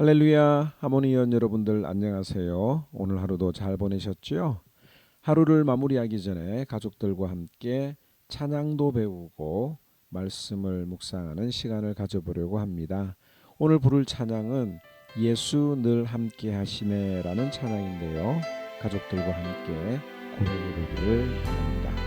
할렐루야 하모니언 여러분들 안녕하세요. 오늘 하루도 잘 보내셨지요? 하루를 마무리하기 전에 가족들과 함께 찬양도 배우고 말씀을 묵상하는 시간을 가져보려고 합니다. 오늘 부를 찬양은 예수 늘 함께 하시네라는 찬양인데요. 가족들과 함께 고백해 보기를 바랍니다.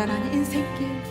달달한 인생길.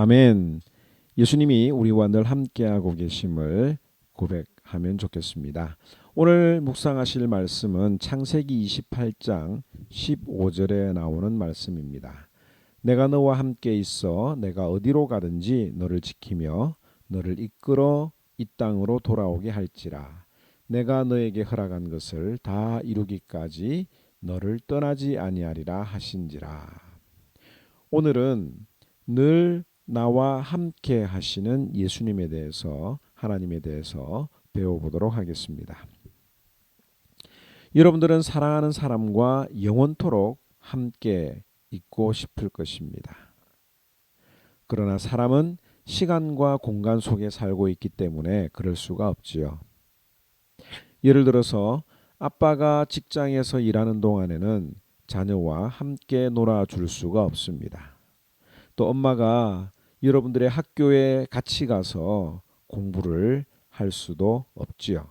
아멘. 예수님이 우리와 늘 함께하고 계심을 고백하면 좋겠습니다. 오늘 묵상하실 말씀은 창세기 28장 15절에 나오는 말씀입니다. 내가 너와 함께 있어 내가 어디로 가든지 너를 지키며 너를 이끌어 이 땅으로 돌아오게 할지라 내가 너에게 허락한 것을 다 이루기까지 너를 떠나지 아니하리라 하신지라. 오늘은 늘 나와 함께 하시는 예수님에 대해서 하나님에 대해서 배워보도록 하겠습니다. 여러분들은 사랑하는 사람과 영원토록 함께 있고 싶을 것입니다. 그러나 사람은 시간과 공간 속에 살고 있기 때문에 그럴 수가 없지요. 예를 들어서 아빠가 직장에서 일하는 동안에는 자녀와 함께 놀아줄 수가 없습니다. 또 엄마가 여러분들의 학교에 같이 가서 공부를 할 수도 없지요.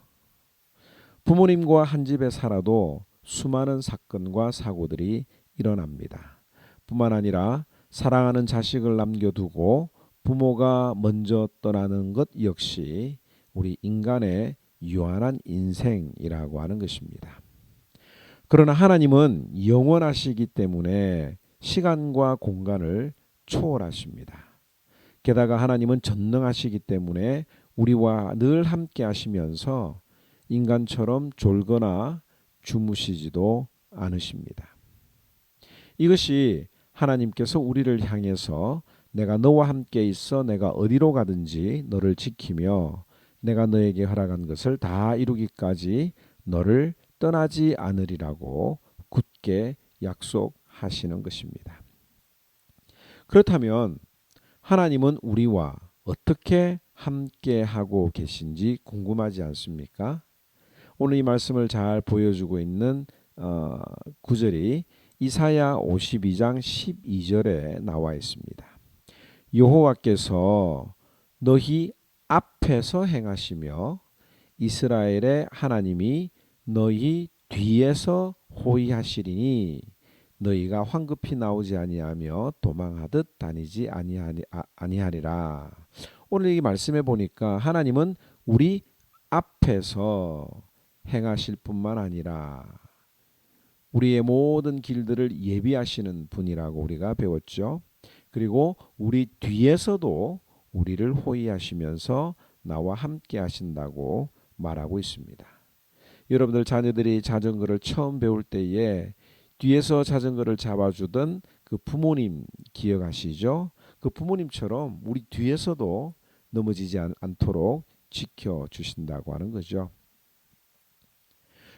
부모님과 한 집에 살아도 수많은 사건과 사고들이 일어납니다. 뿐만 아니라 사랑하는 자식을 남겨두고 부모가 먼저 떠나는 것 역시 우리 인간의 유한한 인생이라고 하는 것입니다. 그러나 하나님은 영원하시기 때문에 시간과 공간을 초월하십니다. 게다가 하나님은 전능하시기 때문에 우리와 늘 함께 하시면서 인간처럼 졸거나 주무시지도 않으십니다. 이것이 하나님께서 우리를 향해서 내가 너와 함께 있어 내가 어디로 가든지 너를 지키며 내가 너에게 허락한 것을 다 이루기까지 너를 떠나지 않으리라고 굳게 약속하시는 것입니다. 그렇다면 하나님은 우리와 어떻게 함께 하고 계신지 궁금하지 않습니까? 오늘 이 말씀을 잘 보여주고 있는 어, 구절이 이사야 52장 12절에 나와 있습니다. 여호와께서 너희 앞에서 행하시며 이스라엘의 하나님이 너희 뒤에서 호위하시리니 너희가 황급히 나오지 아니하며 도망하듯 다니지 아니하리, 아, 아니하리라. 오늘 이 말씀해 보니까 하나님은 우리 앞에서 행하실 뿐만 아니라 우리의 모든 길들을 예비하시는 분이라고 우리가 배웠죠. 그리고 우리 뒤에서도 우리를 호위하시면서 나와 함께 하신다고 말하고 있습니다. 여러분들 자녀들이 자전거를 처음 배울 때에 뒤에서 자전거를 잡아주던 그 부모님 기억하시죠? 그 부모님처럼 우리 뒤에서도 넘어지지 않, 않도록 지켜 주신다고 하는 거죠.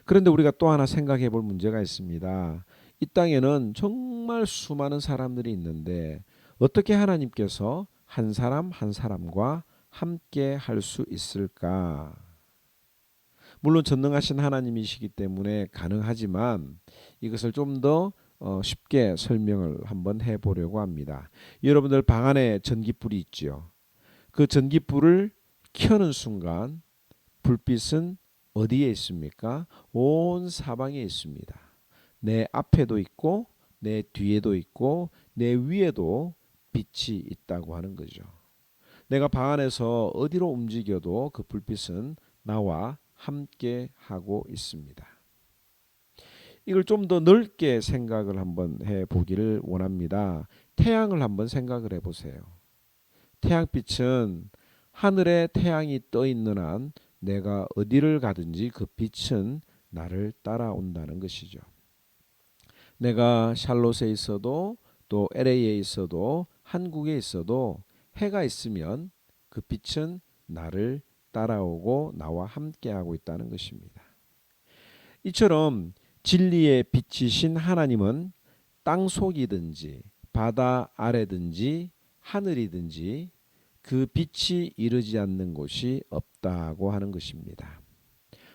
그런데 우리가 또 하나 생각해 볼 문제가 있습니다. 이 땅에는 정말 수많은 사람들이 있는데 어떻게 하나님께서 한 사람 한 사람과 함께 할 수 있을까? 물론 전능하신 하나님이시기 때문에 가능하지만 이것을 좀더 어, 쉽게 설명을 한번 해보려고 합니다. 여러분들 방 안에 전기불이 있죠. 그 전기불을 켜는 순간 불빛은 어디에 있습니까? 온 사방에 있습니다. 내 앞에도 있고 내 뒤에도 있고 내 위에도 빛이 있다고 하는 거죠. 내가 방 안에서 어디로 움직여도 그 불빛은 나와 함께 하고 있습니다. 이걸 좀 더 넓게 생각을 한번 해 보기를 원합니다. 태양을 한번 생각을 해 보세요. 태양빛은 하늘에 태양이 떠 있는 한 내가 어디를 가든지 그 빛은 나를 따라온다는 것이죠. 내가 샬롯에 있어도 또 LA에 있어도 한국에 있어도 해가 있으면 그 빛은 나를 따라오고 나와 함께하고 있다는 것입니다. 이처럼 진리의 빛이신 하나님은 땅 속이든지 바다 아래든지 하늘이든지 그 빛이 이르지 않는 곳이 없다고 하는 것입니다.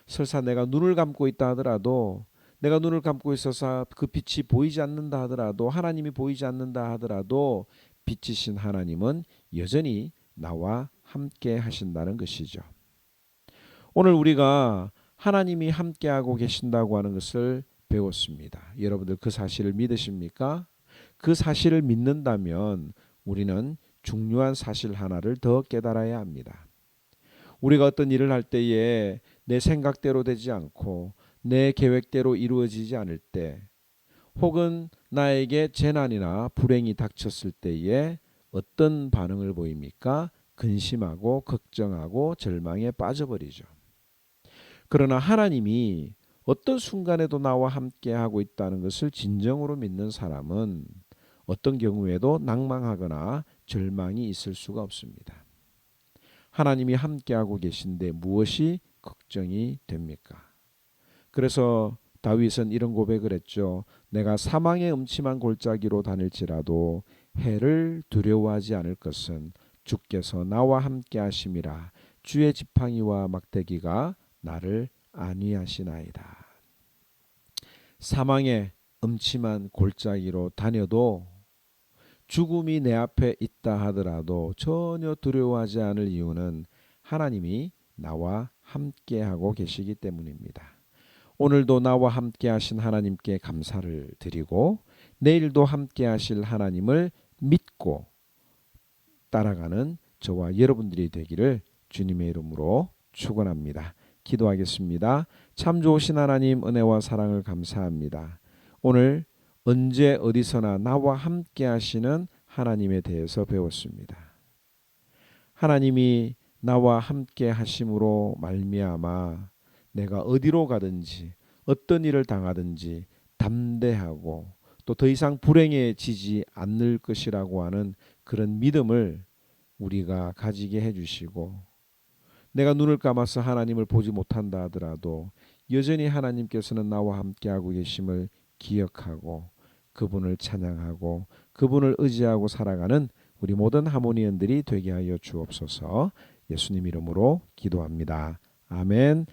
설사 내가 눈을 감고 있다 하더라도 내가 눈을 감고 있어서 그 빛이 보이지 않는다 하더라도 하나님이 보이지 않는다 하더라도 빛이신 하나님은 여전히 나와 함께 하신다는 것이죠. 오늘 우리가 하나님이 함께하고 계신다고 하는 것을 배웠습니다. 여러분들 그 사실을 믿으십니까? 그 사실을 믿는다면 우리는 중요한 사실 하나를 더 깨달아야 합니다. 우리가 어떤 일을 할 때에 내 생각대로 되지 않고 내 계획대로 이루어지지 않을 때 혹은 나에게 재난이나 불행이 닥쳤을 때에 어떤 반응을 보입니까? 근심하고 걱정하고 절망에 빠져버리죠. 그러나 하나님이 어떤 순간에도 나와 함께 하고 있다는 것을 진정으로 믿는 사람은 어떤 경우에도 낭망하거나 절망이 있을 수가 없습니다. 하나님이 함께하고 계신데 무엇이 걱정이 됩니까? 그래서 다윗은 이런 고백을 했죠. 내가 사망의 음침한 골짜기로 다닐지라도 해를 두려워하지 않을 것은 주께서 나와 함께 하심이라 주의 지팡이와 막대기가 나를 안위하시나이다. 사망의 음침한 골짜기로 다녀도 죽음이 내 앞에 있다 하더라도 전혀 두려워하지 않을 이유는 하나님이 나와 함께하고 계시기 때문입니다. 오늘도 나와 함께 하신 하나님께 감사를 드리고 내일도 함께 하실 하나님을 믿고 따라가는 저와 여러분들이 되기를 주님의 이름으로 축원합니다. 기도하겠습니다. 참 좋으신 하나님 은혜와 사랑을 감사합니다. 오늘 언제 어디서나 나와 함께 하시는 하나님에 대해서 배웠습니다. 하나님이 나와 함께 하심으로 말미암아 내가 어디로 가든지 어떤 일을 당하든지 담대하고 또 더 이상 불행해지지 않을 것이라고 하는 그런 믿음을 우리가 가지게 해주시고 내가 눈을 감아서 하나님을 보지 못한다 하더라도 여전히 하나님께서는 나와 함께하고 계심을 기억하고 그분을 찬양하고 그분을 의지하고 살아가는 우리 모든 하모니언들이 되게 하여 주옵소서 예수님 이름으로 기도합니다. 아멘.